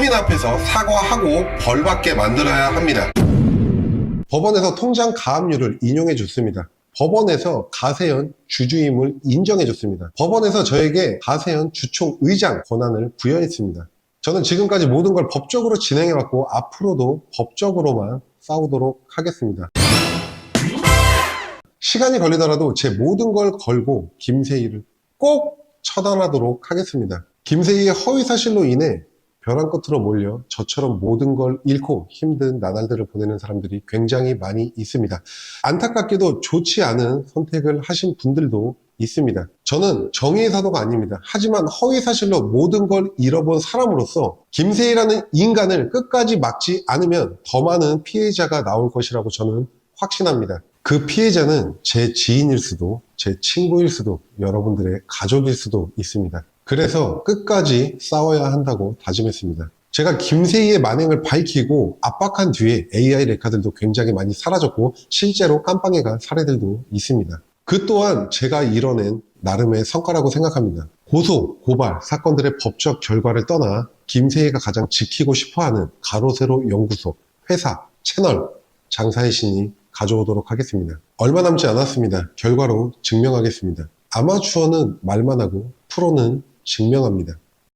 국민 앞에서 사과하고 벌받게 만들어야 합니다. 법원에서 통장 가압류를 인용해 줬습니다. 법원에서 가세현 주주임을 인정해 줬습니다. 법원에서 저에게 가세현 주총 의장 권한을 부여했습니다. 저는 지금까지 모든 걸 법적으로 진행해 왔고 앞으로도 법적으로만 싸우도록 하겠습니다. 시간이 걸리더라도 제 모든 걸 걸고 김세희를 꼭 처단하도록 하겠습니다. 김세희의 허위 사실로 인해 벼랑 끝으로 몰려 저처럼 모든 걸 잃고 힘든 나날들을 보내는 사람들이 굉장히 많이 있습니다. 안타깝게도 좋지 않은 선택을 하신 분들도 있습니다. 저는 정의의 사도가 아닙니다. 하지만 허위 사실로 모든 걸 잃어본 사람으로서 김세희라는 인간을 끝까지 막지 않으면 더 많은 피해자가 나올 것이라고 저는 확신합니다. 그 피해자는 제 지인일 수도, 제 친구일 수도, 여러분들의 가족일 수도 있습니다. 그래서 끝까지 싸워야 한다고 다짐했습니다. 제가 김세희의 만행을 밝히고 압박한 뒤에 AI 레카들도 굉장히 많이 사라졌고 실제로 깜빵에 간 사례들도 있습니다. 그 또한 제가 이뤄낸 나름의 성과라고 생각합니다. 고소, 고발, 사건들의 법적 결과를 떠나 김세희가 가장 지키고 싶어하는 가로세로 연구소, 회사, 채널, 장사의 신이 가져오도록 하겠습니다. 얼마 남지 않았습니다. 결과로 증명하겠습니다. 아마추어는 말만 하고 프로는 증명합니다.